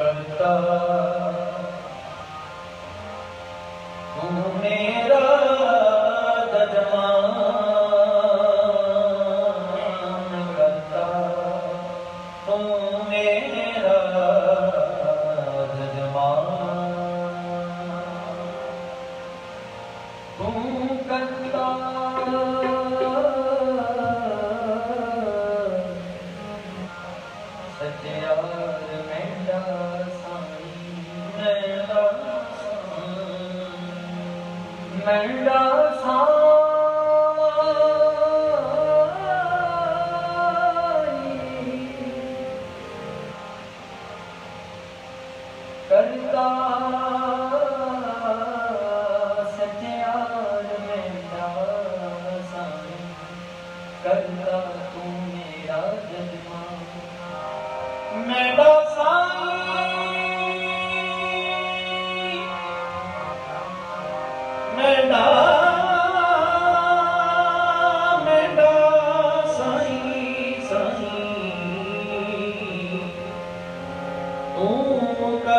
ਕਰਤਾ ਤੂੰ ਮੇਰਾ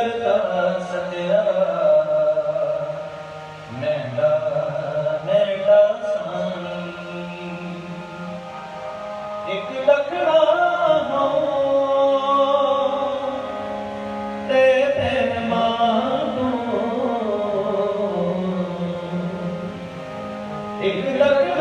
ਕਰਤਾ ਸਤਿਆ ਨੈਣਾ ਨੈਣਾ ਸਾਨੀ ਇੱਕ ਲਖੜਾ ਹੋ ਤੇ ਤੈਨ ਮਾਨੋ ਇੱਕ ਲਖੜਾ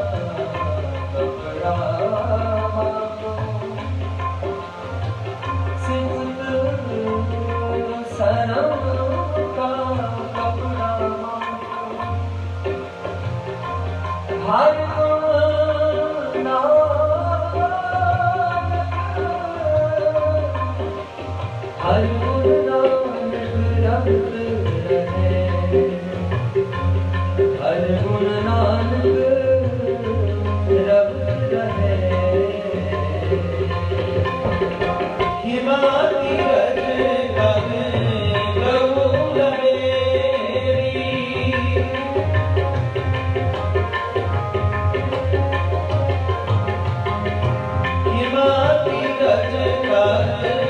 love.